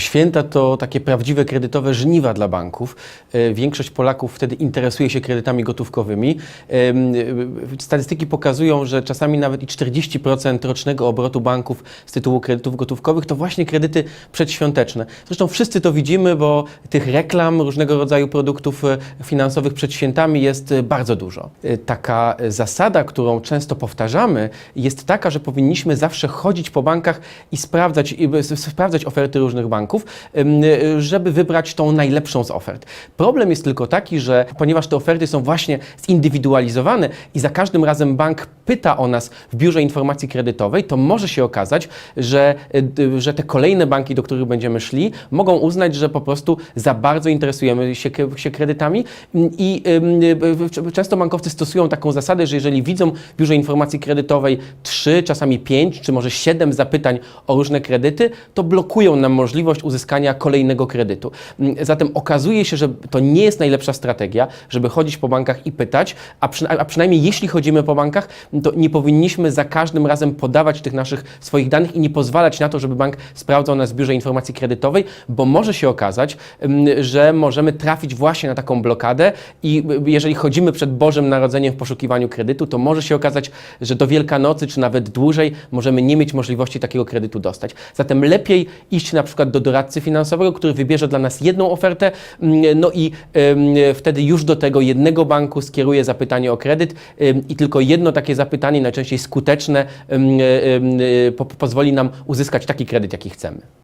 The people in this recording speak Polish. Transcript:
Święta to takie prawdziwe kredytowe żniwa dla banków. E, Większość Polaków wtedy interesuje się kredytami gotówkowymi. Em, e, Statystyki pokazują, że czasami nawet i 40% rocznego obrotu banków z tytułu kredytów gotówkowych to właśnie kredyty przedświąteczne. Zresztą wszyscy to widzimy, bo tych reklam różnego rodzaju produktów e, finansowych przed świętami jest e, bardzo dużo. E, Taka e, zasada, którą często powtarzamy, jest taka, że powinniśmy zawsze chodzić po bankach i sprawdzać, i, e, sprawdzać oferty różnych banków, em, e, żeby wybrać tą najlepszą z ofert. Problem jest tylko taki, że ponieważ te oferty są właśnie zindywidualizowane i za każdym razem bank pyta o nas w biurze informacji kredytowej, to może się okazać, że, d- że te kolejne banki, do których będziemy szli, mogą uznać, że po prostu za bardzo interesujemy się, się kredytami Mm, i c- często bankowcy stosują taką zasadę, że jeżeli widzą w biurze informacji kredytowej trzy, czasami pięć, czy może siedem zapytań o różne kredyty, to blokują nam możliwość uzyskania kolejnego kredytu. Mm, Zatem okazuje się, że to nie jest najlepsza strategia, żeby chodzić po bankach i pytać, a, przyna- a przynajmniej jeśli chodzimy po bankach, to nie powinniśmy za każdym razem podawać tych naszych swoich danych i nie pozwalać na to, żeby bank sprawdzał nas w biurze informacji kredytowej, bo może się okazać, mm, że możemy trafić właśnie na taką blokadę i y, jeżeli chodzimy przed Bożym Narodzeniem w poszukiwaniu kredytu, to może się okazać, że do Wielkanocy czy nawet dłużej możemy nie mieć możliwości takiego kredytu dostać. Zatem lepiej iść na przykład do doradcy finansowego, który wybierze dla nas jedną ofertę, mm, no i wtedy już do tego jednego banku skieruje zapytanie o kredyt i tylko jedno takie zapytanie, najczęściej skuteczne, po- pozwoli nam uzyskać taki kredyt, jaki chcemy.